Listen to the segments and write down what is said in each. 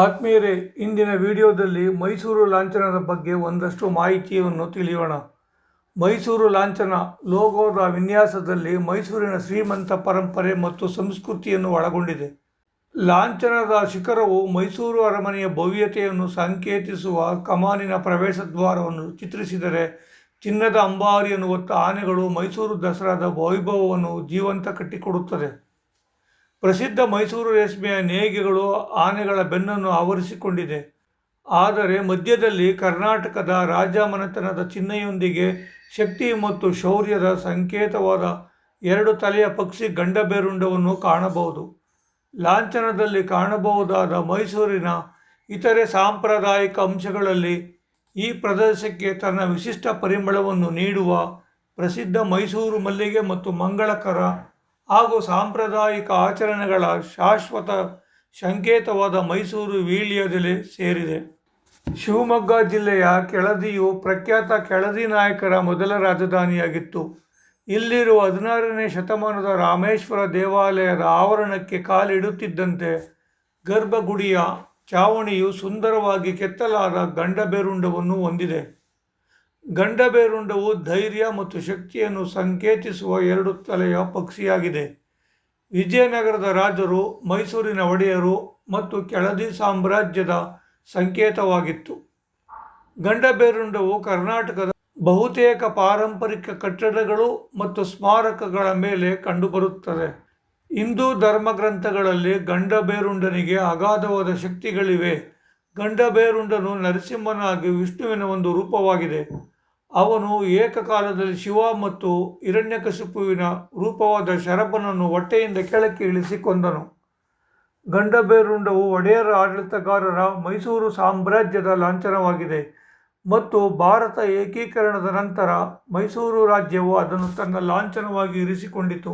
ಆತ್ಮೀಯರೇ ಇಂದಿನ ವಿಡಿಯೋದಲ್ಲಿ ಮೈಸೂರು ಲಾಂಛನದ ಬಗ್ಗೆ ಒಂದಷ್ಟು ಮಾಹಿತಿಯನ್ನು ತಿಳಿಯೋಣ. ಮೈಸೂರು ಲಾಂಛನ ಲೋಗೋದ ವಿನ್ಯಾಸದಲ್ಲಿ ಮೈಸೂರಿನ ಶ್ರೀಮಂತ ಪರಂಪರೆ ಮತ್ತು ಸಂಸ್ಕೃತಿಯನ್ನು ಒಳಗೊಂಡಿದೆ. ಲಾಂಛನದ ಶಿಖರವು ಮೈಸೂರು ಅರಮನೆಯ ಭವ್ಯತೆಯನ್ನು ಸಂಕೇತಿಸುವ ಕಮಾನಿನ ಪ್ರವೇಶ ದ್ವಾರವನ್ನು ಚಿತ್ರಿಸಿದರೆ ಚಿನ್ನದ ಅಂಬಾರಿಯನ್ನು ಹೊತ್ತ ಆನೆಗಳು ಮೈಸೂರು ದಸರಾದ ವೈಭವವನ್ನು ಜೀವಂತ ಕಟ್ಟಿಕೊಡುತ್ತದೆ. ಪ್ರಸಿದ್ಧ ಮೈಸೂರು ರೇಷ್ಮೆಯ ನೇಯ್ಗೆಗಳು ಆನೆಗಳ ಬೆನ್ನನ್ನು ಆವರಿಸಿಕೊಂಡಿದೆ. ಆದರೆ ಮಧ್ಯದಲ್ಲಿ ಕರ್ನಾಟಕದ ರಾಜಮನೆತನದ ಚಿಹ್ನೆಯೊಂದಿಗೆ ಶಕ್ತಿ ಮತ್ತು ಶೌರ್ಯದ ಸಂಕೇತವಾದ ಎರಡು ತಲೆಯ ಪಕ್ಷಿ ಗಂಡಬೇರುಂಡವನ್ನು ಕಾಣಬಹುದು. ಲಾಂಛನದಲ್ಲಿ ಕಾಣಬಹುದಾದ ಮೈಸೂರಿನ ಇತರೆ ಸಾಂಪ್ರದಾಯಿಕ ಅಂಶಗಳಲ್ಲಿ ಈ ಪ್ರದೇಶಕ್ಕೆ ತನ್ನ ವಿಶಿಷ್ಟ ಪರಿಮಳವನ್ನು ನೀಡುವ ಪ್ರಸಿದ್ಧ ಮೈಸೂರು ಮಲ್ಲಿಗೆ ಮತ್ತು ಮಂಗಳಕರ ಹಾಗೂ ಸಾಂಪ್ರದಾಯಿಕ ಆಚರಣೆಗಳ ಶಾಶ್ವತ ಸಂಕೇತವಾದ ಮೈಸೂರು ವೀಳ್ಯದೆಲೆ ಸೇರಿದೆ. ಶಿವಮೊಗ್ಗ ಜಿಲ್ಲೆಯ ಕೆಳದಿಯು ಪ್ರಖ್ಯಾತ ಕೆಳದಿ ನಾಯಕರ ಮೊದಲ ರಾಜಧಾನಿಯಾಗಿತ್ತು. ಇಲ್ಲಿರುವ ಹದಿನಾರನೇ ಶತಮಾನದ ರಾಮೇಶ್ವರ ದೇವಾಲಯದ ಆವರಣಕ್ಕೆ ಕಾಲಿಡುತ್ತಿದ್ದಂತೆ ಗರ್ಭಗುಡಿಯ ಚಾವಣಿಯು ಸುಂದರವಾಗಿ ಕೆತ್ತಲಾದ ಗಂಡಬೆರುಂಡವನ್ನು ಹೊಂದಿದೆ. ಗಂಡಬೇರುಂಡವು ಧೈರ್ಯ ಮತ್ತು ಶಕ್ತಿಯನ್ನು ಸಂಕೇತಿಸುವ ಎರಡು ತಲೆಯ ಪಕ್ಷಿಯಾಗಿದೆ. ವಿಜಯನಗರದ ರಾಜರು, ಮೈಸೂರಿನ ಒಡೆಯರು ಮತ್ತು ಕೆಳದಿ ಸಾಮ್ರಾಜ್ಯದ ಸಂಕೇತವಾಗಿತ್ತು. ಗಂಡಬೇರುಂಡವು ಕರ್ನಾಟಕದ ಬಹುತೇಕ ಪಾರಂಪರಿಕ ಕಟ್ಟಡಗಳು ಮತ್ತು ಸ್ಮಾರಕಗಳ ಮೇಲೆ ಕಂಡುಬರುತ್ತದೆ. ಹಿಂದೂ ಧರ್ಮಗ್ರಂಥಗಳಲ್ಲಿ ಗಂಡಬೇರುಂಡನಿಗೆ ಅಗಾಧವಾದ ಶಕ್ತಿಗಳಿವೆ. ಗಂಡಬೇರುಂಡನು ನರಸಿಂಹನಾಗಿ ವಿಷ್ಣುವಿನ ಒಂದು ರೂಪವಾಗಿದೆ. ಅವನು ಏಕಕಾಲದಲ್ಲಿ ಶಿವ ಮತ್ತು ಹಿರಣ್ಯಕಶಿಪುವಿನ ರೂಪವಾದ ಶರಭನನ್ನು ಹೊಟ್ಟೆಯಿಂದ ಕೆಳಕ್ಕೆ ಇಳಿಸಿಕೊಂಡನು. ಗಂಡಬೇರುಂಡವು ಒಡೆಯರ ಆಡಳಿತಗಾರರ ಮೈಸೂರು ಸಾಮ್ರಾಜ್ಯದ ಲಾಂಛನವಾಗಿದೆ ಮತ್ತು ಭಾರತ ಏಕೀಕರಣದ ನಂತರ ಮೈಸೂರು ರಾಜ್ಯವು ಅದನ್ನು ತನ್ನ ಲಾಂಛನವಾಗಿ ಇರಿಸಿಕೊಂಡಿತು.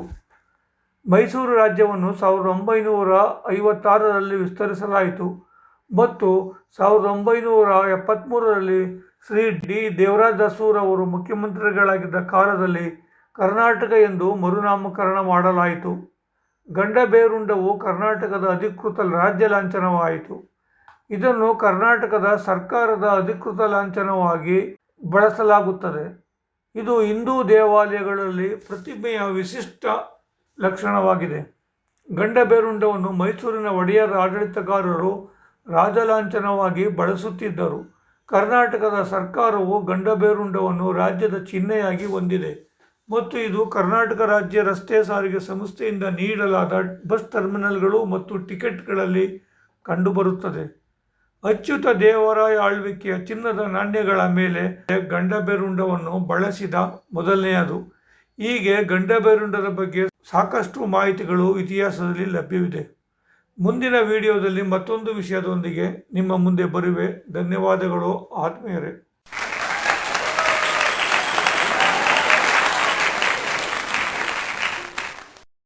ಮೈಸೂರು ರಾಜ್ಯವನ್ನು ಸಾವಿರದ ಒಂಬೈನೂರ ಐವತ್ತಾರರಲ್ಲಿ ವಿಸ್ತರಿಸಲಾಯಿತು. ಮತ್ತು ಸಾವಿರದ ಒಂಬೈನೂರ ಎಪ್ಪತ್ತ್ಮೂರರಲ್ಲಿ ಶ್ರೀ ಡಿ. ದೇವರಾಜ ಅರಸೂರ್ ಅವರು ಮುಖ್ಯಮಂತ್ರಿಗಳಾಗಿದ್ದ ಕಾಲದಲ್ಲಿ ಕರ್ನಾಟಕ ಎಂದು ಮರುನಾಮಕರಣ ಮಾಡಲಾಯಿತು. ಗಂಡಬೇರುಂಡವು ಕರ್ನಾಟಕದ ಅಧಿಕೃತ ರಾಜ್ಯ ಲಾಂಛನವಾಯಿತು. ಇದನ್ನು ಕರ್ನಾಟಕದ ಸರ್ಕಾರದ ಅಧಿಕೃತ ಲಾಂಛನವಾಗಿ ಬಳಸಲಾಗುತ್ತದೆ. ಇದು ಹಿಂದೂ ದೇವಾಲಯಗಳಲ್ಲಿ ಪ್ರತಿಮೆಯ ವಿಶಿಷ್ಟ ಲಕ್ಷಣವಾಗಿದೆ. ಗಂಡಬೇರುಂಡವನ್ನು ಮೈಸೂರಿನ ಒಡೆಯರ ಆಡಳಿತಗಾರರು ರಾಜಲಾಂಛನವಾಗಿ ಬಳಸುತ್ತಿದ್ದರು. ಕರ್ನಾಟಕದ ಸರ್ಕಾರವು ಗಂಡಬೇರುಂಡವನ್ನು ರಾಜ್ಯದ ಚಿಹ್ನೆಯಾಗಿ ಹೊಂದಿದೆ ಮತ್ತು ಇದು ಕರ್ನಾಟಕ ರಾಜ್ಯ ರಸ್ತೆ ಸಾರಿಗೆ ಸಂಸ್ಥೆಯಿಂದ ನೀಡಲಾದ ಬಸ್ ಟರ್ಮಿನಲ್ಗಳು ಮತ್ತು ಟಿಕೆಟ್ಗಳಲ್ಲಿ ಕಂಡುಬರುತ್ತದೆ. ಅಚ್ಯುತ ದೇವರಾಯ ಆಳ್ವಿಕೆಯ ಚಿನ್ನದ ನಾಣ್ಯಗಳ ಮೇಲೆ ಗಂಡಬೇರುಂಡವನ್ನು ಬಳಸಿದ ಮೊದಲನೆಯದು. ಹೀಗೆ ಗಂಡಬೇರುಂಡದ ಬಗ್ಗೆ ಸಾಕಷ್ಟು ಮಾಹಿತಿಗಳು ಇತಿಹಾಸದಲ್ಲಿ ಲಭ್ಯವಿದೆ. ಮುಂದಿನ ವಿಡಿಯೋದಲ್ಲಿ ಮತ್ತೊಂದು ವಿಷಯದೊಂದಿಗೆ ನಿಮ್ಮ ಮುಂದೆ ಬರುವೆ. ಧನ್ಯವಾದಗಳು ಆತ್ಮೀಯರೇ.